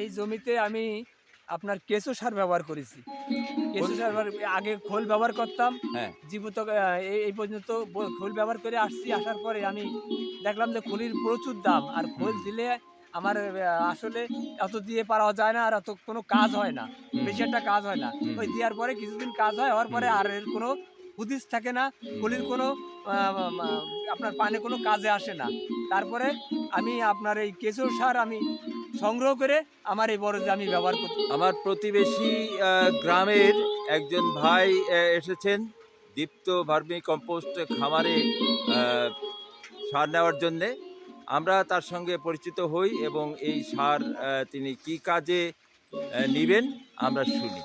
এই জমিতে আমি আপনার কেঁচো সার ব্যবহার করেছি। কেঁচো সার আগে খোল ব্যবহার করতাম। হ্যাঁ। জীবিত এই এই পর্যন্ত খোল ব্যবহার করে আসছি আসার পরে আমি দেখলাম যে খোলির প্রচুর দাম। আর খোল দিলে আমার আসলে এত দিয়ে পারা যায় না আর এত কোনো কাজ হয় না। বেশি একটা কাজ হয় না। ওই দেওয়ার পরে কিছুদিন কাজ হয় হওয়ার পরে আর এর কোনো হুদিস থাকে না খলির কোনো আপনার পানে কোনো কাজে আসে না। তারপরে আমি আপনার এই কেঁচো সার আমি সংগ্রহ করে আমার এই বড় আমি ব্যবহার করছি। আমার প্রতিবেশী গ্রামের একজন ভাই এসেছেন। দীপ্ত ভার্মি কম্পোস্ট খামারে সার নেওয়ার জন্যে। আমরা তার সঙ্গে পরিচিত হই এবং এই সার তিনি কি কাজে নিবেন, আমরা শুনি।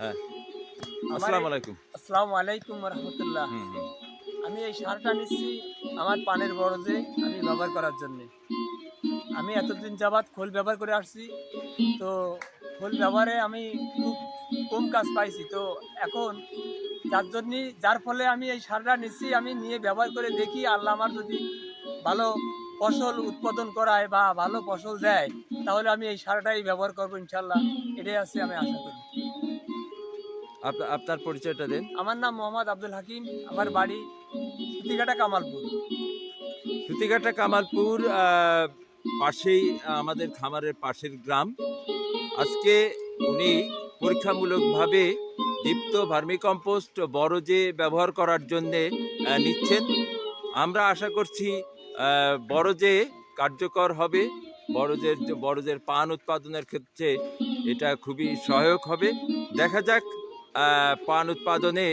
হ্যাঁ। আসসালামু আলাইকুম। আসসালামু আলাইকুম রহমতুল্লাহ। আমি এই সারটা নিচ্ছি আমার পানের বরজে আমি ব্যবহার করার জন্যে। আমি এতদিন যাবাত খোল ব্যবহার করে আসছি তো খোল ব্যবহারে আমি খুব কম কাজ পাইছি। তো এখন যার জন্য যার ফলে আমি এই সারটা নিচ্ছি আমি নিয়ে ব্যবহার করে দেখি আল্লাহ আমার যদি ভালো ফসল উৎপাদন করায় বা ভালো ফসল দেয় তাহলে আমি এই সারটাই ব্যবহার করব ইনশাল্লাহ এটাই আছে আমি আশা করি। আপনার পরিচয়টা দেন। আমার নাম মোহাম্মদ আব্দুল হাকিম আমার বাড়ি সুতিঘাটা কামালপুর। সুতিঘাটা কামালপুর পাশেই আমাদের খামারের পাশের গ্রাম। আজকে উনি পরীক্ষামূলকভাবে দীপ্ত ভার্মিকম্পোস্ট যে ব্যবহার করার জন্যে নিচ্ছেন। আমরা আশা করছি বড় যে কার্যকর হবে। বরজের বরজের পান উৎপাদনের ক্ষেত্রে এটা খুবই সহায়ক হবে। দেখা যাক পান উৎপাদনে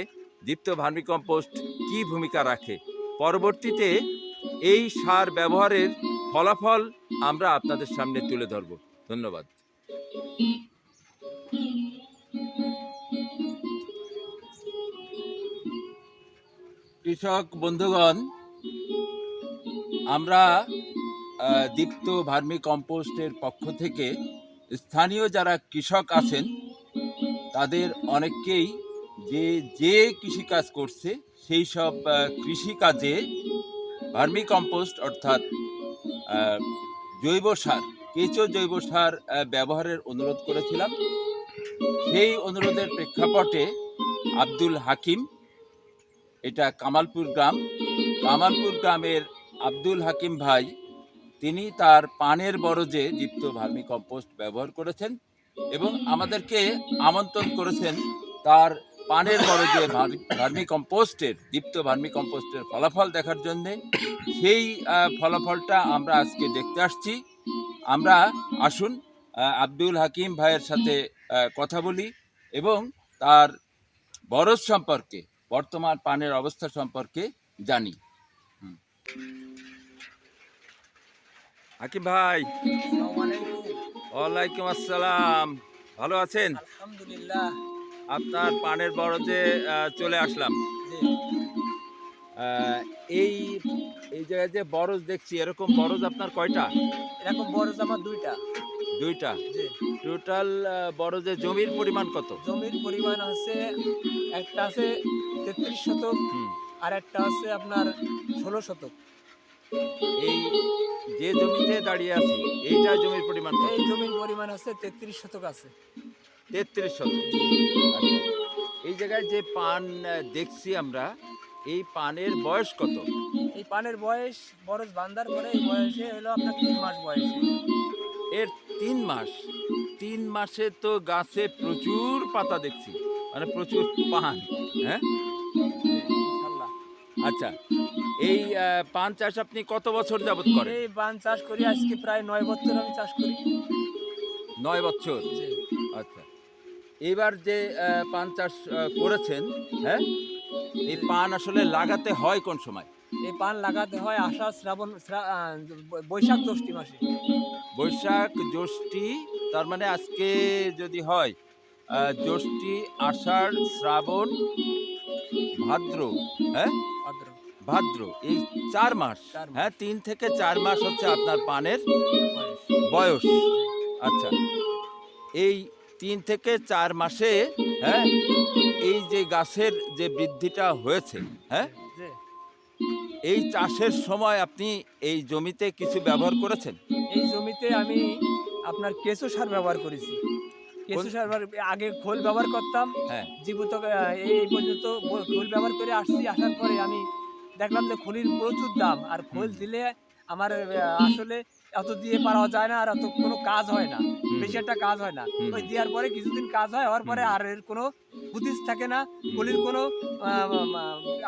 দীপ্ত ভার্মিকম্পোস্ট কী ভূমিকা রাখে? পরবর্তীতে এই সার ব্যবহারের ফলাফল আমরা আপনাদের সামনে তুলে ধরব। ধন্যবাদ। কৃষক বন্ধুগণ, আমরা দীপ্ত ভার্মি কম্পোস্টের পক্ষ থেকে স্থানীয় যারা কৃষক আছেন তাদের অনেককেই যে যে কৃষিকাজ করছে, সেই সব কৃষিকাজে ভার্মি কম্পোস্ট অর্থাৎ জৈব সার, কেঁচো জৈব সার ব্যবহারের অনুরোধ করেছিলাম। সেই অনুরোধের প্রেক্ষাপটে আব্দুল হাকিম, এটা কামালপুর গ্রাম, কামালপুর গ্রামের আব্দুল হাকিম ভাই, তিনি তার পানের বরজে দীপ্ত ভার্মি কম্পোস্ট ব্যবহার করেছেন। এবং আমাদেরকে আমন্ত্রণ করেছেন তার পানের বরজে যে ভার্মি কম্পোস্টের দীপ্ত ভার্মি কম্পোস্টের ফলাফল দেখার জন্যে সেই আহ, ফলাফলটা আমরা আজকে দেখতে আসছি। আমরা আসুন আব্দুল হাকিম ভাইয়ের সাথে আহ, কথা বলি এবং তার বরজ সম্পর্কে বর্তমান পানের অবস্থা সম্পর্কে জানি। হাকিম ভাই। আসসালামু আলাইকুম। ওয়ালাইকুম আসসালাম। ভালো আছেন? আলহামদুলিল্লাহ। আপনার পানের বরজে চলে আসলাম। এই এই জায়গায় যে বরজ দেখছি এরকম বরজ আপনার কয়টা? এরকম বরজ আমার দুইটা। দুইটা? টোটাল বরজে জমির পরিমাণ কত? জমির পরিমাণ হচ্ছে একটা আছে তেত্রিশ শতক আর একটা আছে আপনার ষোলো শতক। এই যে জমিতে দাঁড়িয়ে আছি এইটা জমির পরিমাণ এই জমির পরিমাণ হচ্ছে তেত্রিশ শতক আছে। তেত্রিশ শতক। আচ্ছা এই জায়গায় যে পান দেখছি আমরা এই পানের বয়স কত? এই পানের বয়স বরজ বান্দার পরে এই বয়সে হলো আপনার তিন মাস বয়সে। এর তিন মাস। তিন মাসে তো গাছে প্রচুর পাতা দেখছি মানে প্রচুর পান হ্যাঁ? আচ্ছা এই পান চাষ আপনি কত বছর যাবত করেন? এই পান চাষ করি আজকে প্রায় নয় বছর আমি চাষ করি। নয় বছর। আচ্ছা। এবার যে পান চাষ করেছেন হ্যাঁ? এই পান আসলে লাগাতে হয় কোন সময়? এই পান লাগাতে হয় আষাঢ় শ্রাবণ বৈশাখ জ্যৈষ্ঠী মাসে। বৈশাখ জ্যৈষ্ঠী তার মানে আজকে যদি হয় জ্যৈষ্ঠী আষাঢ় শ্রাবণ ভাদ্র হ্যাঁ? ভাদ্র এই চার মাস। হ্যাঁ তিন থেকে চার মাস হচ্ছে আপনার পানের বয়স। আচ্ছা। এই তিন থেকে চার মাসে হ্যাঁ এই যে গাছের যে বৃদ্ধিটা হয়েছে হ্যাঁ। এই চাষের সময় আপনি এই জমিতে কিছু ব্যবহার করেছেন? এই জমিতে আমি আপনার কেঁচো সার ব্যবহার করেছি। কেঁচো সার আগে খোল ব্যবহার করতাম। হ্যাঁ। জীবিত এই এই পর্যন্ত খোল ব্যবহার করে আসছি। আসার পরে আমি দেখলাম যে খলির প্রচুর দাম আর খোল দিলে আমার আসলে এত দিয়ে পারা যায় না আর এত কোনো কাজ হয় না বেশি একটা কাজ হয় না। ওই দেওয়ার পরে কিছুদিন কাজ হয় হওয়ার পরে আর এর কোনো হুদিস থাকে না কলির কোনো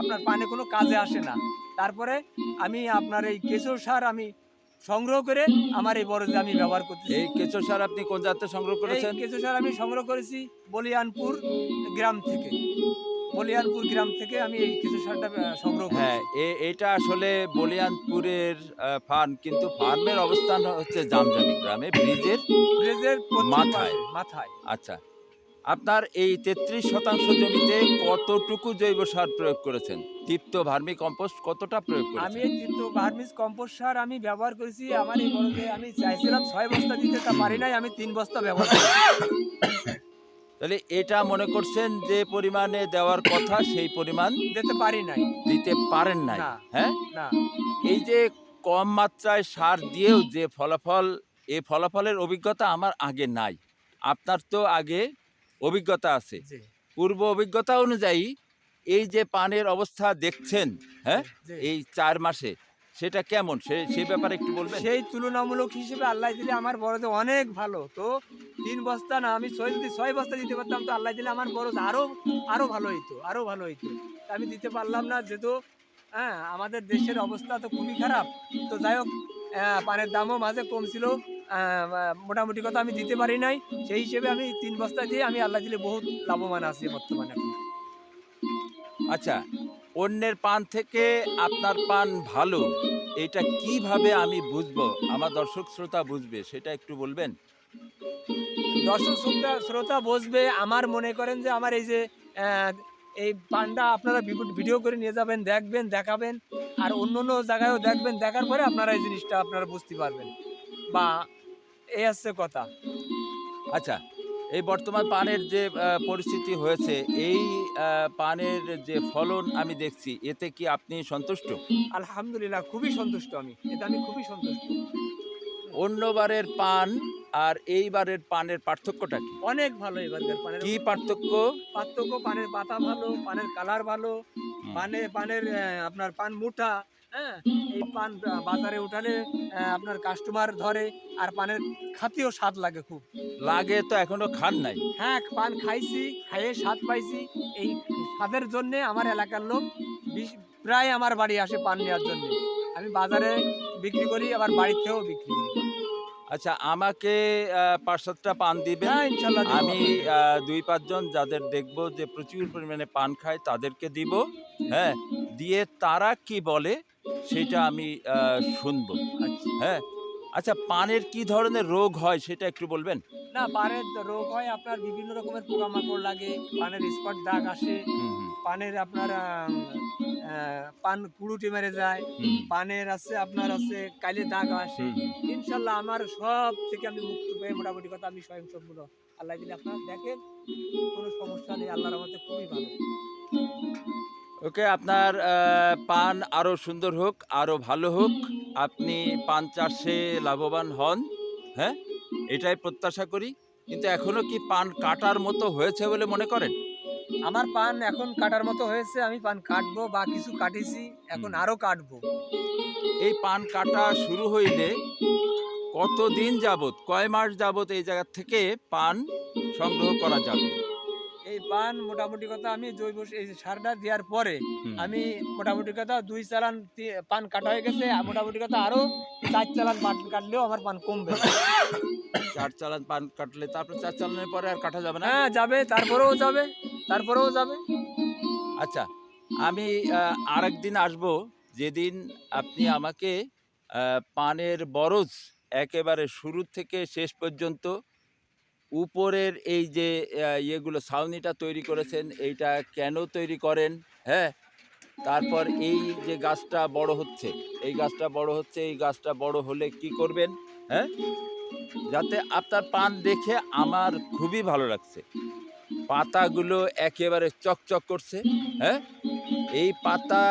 আপনার পানে কোনো কাজে আসে না। তারপরে আমি আপনার এই কেঁচো সার আমি সংগ্রহ করে আমার এই বড় আমি ব্যবহার করতেছি। এই কেঁচো সার আপনি কোন জাতে সংগ্রহ করেছেন? কেঁচো সার আমি সংগ্রহ করেছি বলিয়ানপুর গ্রাম থেকে। বলিয়ানপুর গ্রাম থেকে আমি এই কিছু সারটা সংগ্রহ হ্যাঁ এটা আসলে বলিয়ানপুরের ফার্ম কিন্তু ফার্মের অবস্থান হচ্ছে জামজামি গ্রামে ব্রিজের ব্রেজের মাথায়। মাথায়। আচ্ছা আপনার এই তেত্রিশ শতাংশ জমিতে কতটুকু জৈব সার প্রয়োগ করেছেন? তৃপ্ত ভার্মি কম্পোস্ট কতটা প্রয়োগ আমি করেছেন এই কিন্তু ভার্মিস কম্পোস্ট সার আমি ব্যবহার করেছি আমার এই বড়তে আমি চাইছিলাম ছয় বস্তা দিতে তা পারি নাই আমি তিন বস্তা ব্যবহার করেছি। তাহলে এটা মনে করছেন যে পরিমাণে দেওয়ার কথা সেই পরিমাণ দিতে পারি নাই। দিতে পারেন নাই। হ্যাঁ? না। এই যে কম মাত্রায় সার দিয়েও যে ফলাফল এ ফলাফলের অভিজ্ঞতা আমার আগে নাই। আপনার তো আগে অভিজ্ঞতা আছে। পূর্ব অভিজ্ঞতা অনুযায়ী এই যে পানের অবস্থা দেখছেন হ্যাঁ? এই চার মাসে সেটা কেমন? সে সেই ব্যাপারে একটু বলবেন। সেই তুলনামূলক হিসেবে আল্লাহ দিলে আমার বড়তে অনেক ভালো। তো তিন বস্তা না আমি ছয় যদি ছয় বস্তা দিতে পারতাম তো আল্লাহ দিলে আমার বড় আরও আরও ভালো হইতো আরও ভালো হইতো। আমি দিতে পারলাম না যেহেতু হ্যাঁ আমাদের দেশের অবস্থা তো খুবই খারাপ। তো যাই হোক পানের দামও মাঝে কম ছিল আহ, আহ, মোটামুটি কথা আমি দিতে পারি নাই। সেই হিসেবে আমি তিন বস্তা দিয়ে আমি আল্লাহ দিলে বহুত লাভবান আছি বর্তমানে। আচ্ছা অন্যের পান থেকে আপনার পান ভালো এটা কীভাবে আমি বুঝব? আমার দর্শক শ্রোতা বুঝবে সেটা একটু বলবেন? দর্শক শ্রোতা শ্রোতা বসবে আমার মনে করেন যে আমার এই যে এই পানটা আপনারা ভিডিও- করে নিয়ে যাবেন দেখবেন দেখাবেন আর অন্য অন্য জায়গায়ও দেখবেন দেখার পরে আপনারা এই জিনিসটা আপনারা বুঝতে পারবেন। বা এই হচ্ছে কথা। আচ্ছা এই বর্তমান পানের যে পরিস্থিতি হয়েছে এই পানের যে ফলন আমি দেখছি এতে কি আপনি সন্তুষ্ট? আলহামদুলিল্লাহ খুবই সন্তুষ্ট আমি। এটা আমি খুবই সন্তুষ্ট। অন্যবারের পান আর এইবারের পানের পার্থক্যটা কি? অনেক ভালো এবারকার পানের কি পার্থক্য? পার্থক্য পানের পাতা ভালো পানের কালার ভালো পানে পানের আপনার পান মুঠা হ্যাঁ? এই পান বাজারে উঠালে আপনার কাস্টমার ধরে আর পানের খাতিও স্বাদ লাগে খুব। লাগে তো এখনও খান নাই। হ্যাঁ পান খাইছি খাইয়ে স্বাদ পাইছি। এই স্বাদের জন্য আমার এলাকার লোক প্রায় আমার বাড়ি আসে পান নেওয়ার জন্য। আমি বাজারে বিক্রি করি আবার বাড়িতেও বিক্রি করি। আচ্ছা আমাকে পাঁচ সাতটা পান দিবে হ্যাঁ আমি দুই পাঁচজন যাদের দেখব যে প্রচুর পরিমাণে পান খায় তাদেরকে দিব। হ্যাঁ দিয়ে তারা কি বলে? সেটা আমি শুনব। হ্যাঁ? আচ্ছা পানের কি ধরনের রোগ হয় সেটা একটু বলবেন? না পানের রোগ হয় আপনার বিভিন্ন রকমের পোকামাকড় লাগে পানের স্পট দাগ আসে পানের আপনার পান কুড়ুটি মেরে যায় পানের আছে আপনার আছে কালে দাগ আসে। ইনশাল্লাহ আমার সব থেকে আমি মুক্ত পেয়ে মোটামুটি কথা আমি স্বয়ং সম্পূর্ণ আল্লাহ যদি আপনার দেখেন কোনো সমস্যা নেই আল্লাহর আমাদের খুবই ভালো। ওকে আপনার পান আরও সুন্দর হোক আরও ভালো হোক আপনি পান চাষে লাভবান হন হ্যাঁ? এটাই প্রত্যাশা করি। কিন্তু এখনও কি পান কাটার মতো হয়েছে বলে মনে করেন? আমার পান এখন কাটার মতো হয়েছে আমি পান কাটবো বা কিছু কাটিছি এখন হুম। আরও কাটবো। এই পান কাটা শুরু হইলে কতদিন যাবত কয় মাস যাবত এই জায়গা থেকে পান সংগ্রহ করা যাবে? পান মোটামুটি কথা আমি জৈব এই সারটা দেওয়ার পরে আমি মোটামুটি কথা দুই চালান পান কাটা হয়ে গেছে। আর মোটামুটি কথা আরও চার চালান পান কাটলেও আমার পান কমবে। চার চালান পান কাটলে তারপর চার চালানের পরে আর কাটা যাবে না? হ্যাঁ যাবে তারপরেও যাবে তারপরেও যাবে। আচ্ছা আমি আরেকদিন আসব। যেদিন আপনি আমাকে আহ, পানের বরজ একেবারে শুরু থেকে শেষ পর্যন্ত উপরের এই যে ইয়েগুলো, ছাউনিটা তৈরি করেছেন, এইটা কেন তৈরি করেন হ্যাঁ? তারপর এই যে গাছটা বড় হচ্ছে, এই গাছটা বড় হচ্ছে, এই গাছটা বড় হলে কি করবেন হ্যাঁ? যাতে আপনার পান দেখে আমার খুবই ভালো লাগছে। পাতাগুলো একেবারে চকচক করছে হ্যাঁ? এই পাতা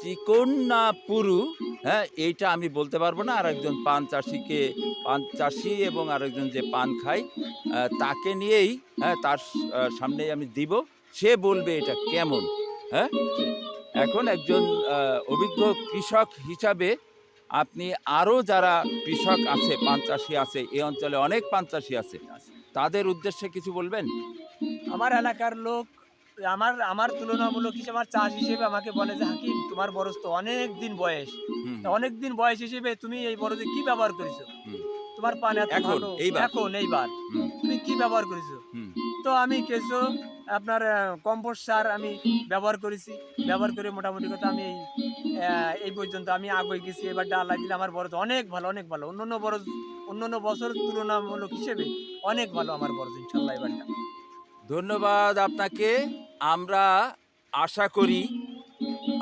চিকন না পুরু হ্যাঁ এইটা আমি বলতে পারব না। আর একজন পান চাষিকে, পান চাষি এবং আরেকজন যে পান খায় তাকে নিয়েই হ্যাঁ তার সামনেই আমি দিব। সে বলবে এটা কেমন হ্যাঁ? এখন একজন অভিজ্ঞ কৃষক হিসাবে আপনি আরও যারা কৃষক আছে, পান চাষি আছে, এই অঞ্চলে অনেক পান চাষি আছে, তাদের উদ্দেশ্যে কিছু বলবেন? আমার এলাকার লোক আমার আমার তুলনামূলক হিসেবে আমার চাষ হিসেবে আমাকে বলে যে হাকিম তোমার বরস তো অনেক দিন বয়স অনেক দিন বয়স হিসেবে তুমি এই বরজে কি ব্যবহার করেছ? তোমার পান এত ভালো? এইবার। এখন এইবার। তুমি কি ব্যবহার করেছ? তো আমি কিছু আপনার কম্পোস্ট সার আমি ব্যবহার করেছি। ব্যবহার করে মোটামুটি কথা আমি এই এই পর্যন্ত আমি আগে গেছি। এবার ডাল দিলে আমার বরজ অনেক ভালো অনেক ভালো। অন্যান্য বরজ অন্য অন্য বছর তুলনামূলক হিসেবে অনেক ভালো আমার বরজ ইনশাল্লাহ এবারটা। ধন্যবাদ আপনাকে। আমরা আশা করি,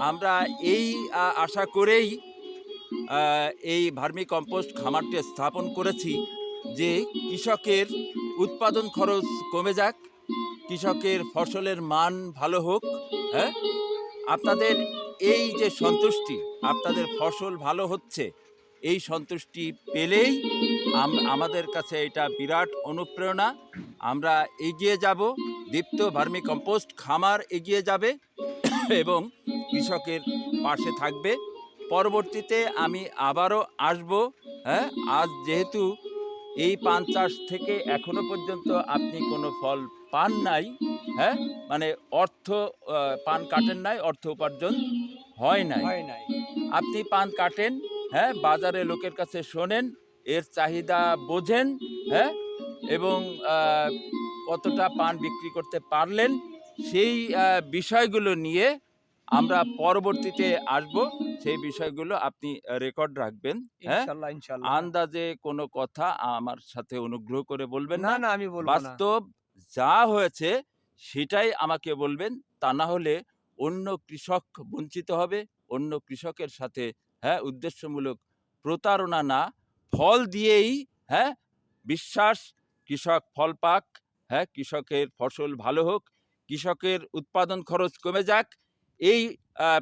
আমরা এই আশা করেই এই ভার্মি কম্পোস্ট খামারটি স্থাপন করেছি যে কৃষকের উৎপাদন খরচ কমে যাক, কৃষকের ফসলের মান ভালো হোক হ্যাঁ? আপনাদের এই যে সন্তুষ্টি, আপনাদের ফসল ভালো হচ্ছে, এই সন্তুষ্টি পেলেই আমাদের কাছে এটা বিরাট অনুপ্রেরণা। আমরা এগিয়ে যাব দীপ্ত ভার্মি কম্পোস্ট খামার এগিয়ে যাবে এবং কৃষকের পাশে থাকবে। পরবর্তীতে আমি আবারও আসব হ্যাঁ? আজ যেহেতু এই পান চাষ থেকে এখনও পর্যন্ত আপনি কোনো ফল পান নাই হ্যাঁ? মানে অর্থ পান কাটেন নাই অর্থ উপার্জন হয় নাই। হয় নাই। আপনি পান কাটেন হ্যাঁ? বাজারে লোকের কাছে শোনেন এর চাহিদা বোঝেন হ্যাঁ? এবং কতটা পান বিক্রি করতে পারলেন সেই বিষয়গুলো নিয়ে আমরা পরবর্তীতে আসব। সেই বিষয়গুলো আপনি রেকর্ড রাখবেন হ্যাঁ? আন্দাজে কোনো কথা আমার সাথে অনুগ্রহ করে বলবেন না না। আমি বাস্তব যা হয়েছে সেটাই আমাকে বলবেন তা না হলে অন্য কৃষক বঞ্চিত হবে অন্য কৃষকের সাথে হ্যাঁ? উদ্দেশ্যমূলক প্রতারণা না ফল দিয়েই হ্যাঁ বিশ্বাস কৃষক ফল পাক হ্যাঁ কৃষকের ফসল ভালো হোক কৃষকের উৎপাদন খরচ কমে যাক এই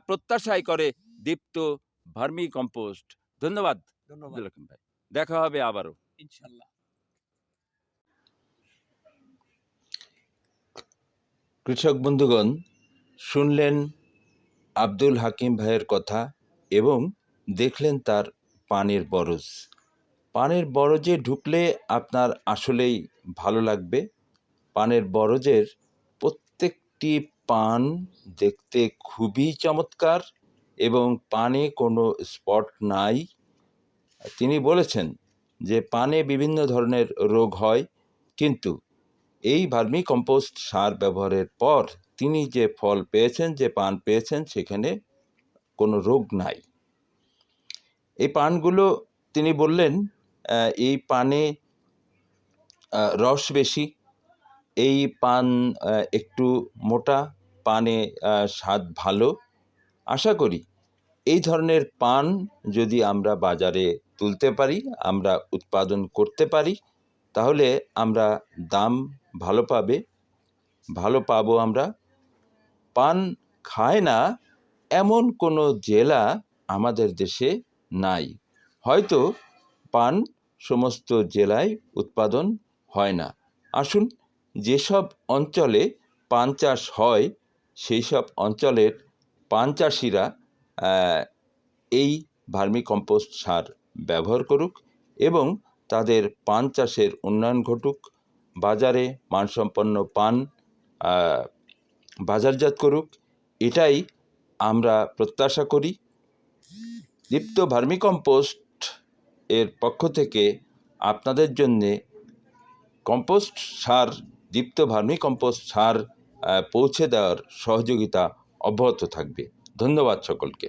প্রত্যাশাই করে দীপ্ত ভার্মি কম্পোস্ট। ধন্যবাদ ধন্যবাদ। ভাই। দেখা হবে আবারও। ইনশাল্লাহ। কৃষক বন্ধুগণ শুনলেন আব্দুল হাকিম ভাইয়ের কথা এবং দেখলেন তার পানের বরজ। পানের বরজে ঢুকলে আপনার আসলেই ভালো লাগবে। পানের বরজের প্রত্যেকটি পান দেখতে খুবই চমৎকার এবং পানে কোনো স্পট নাই। তিনি বলেছেন যে, পানে বিভিন্ন ধরনের রোগ হয়, কিন্তু এই ভার্মি কম্পোস্ট সার ব্যবহারের পর তিনি যে ফল পেয়েছেন, যে পান পেয়েছেন, সেখানে কোনো রোগ নাই। এই পানগুলো তিনি বললেন এই পানে রস বেশি। এই পান একটু মোটা পানে স্বাদ ভালো। আশা করি এই ধরনের পান যদি আমরা বাজারে তুলতে পারি, আমরা উৎপাদন করতে পারি, তাহলে আমরা দাম ভালো পাবে, ভালো পাবো আমরা। পান খায় না এমন কোনো জেলা আমাদের দেশে নাই। হয়তো পান সমস্ত জেলায় উৎপাদন হয় না। আসুন, যেসব অঞ্চলে পান চাষ হয় সেই সব অঞ্চলের পান চাষিরা এই ভার্মি কম্পোস্ট সার ব্যবহার করুক এবং তাদের পান চাষের উন্নয়ন ঘটুক, বাজারে মানসম্পন্ন পান বাজারজাত করুক, এটাই আমরা প্রত্যাশা করি। দীপ্ত ভার্মি কম্পোস্ট এর পক্ষ থেকে আপনাদের জন্যে কম্পোস্ট সার, দীপ্ত ভার্মি কম্পোস্ট সার পৌঁছে দেওয়ার সহযোগিতা অব্যাহত থাকবে। ধন্যবাদ সকলকে।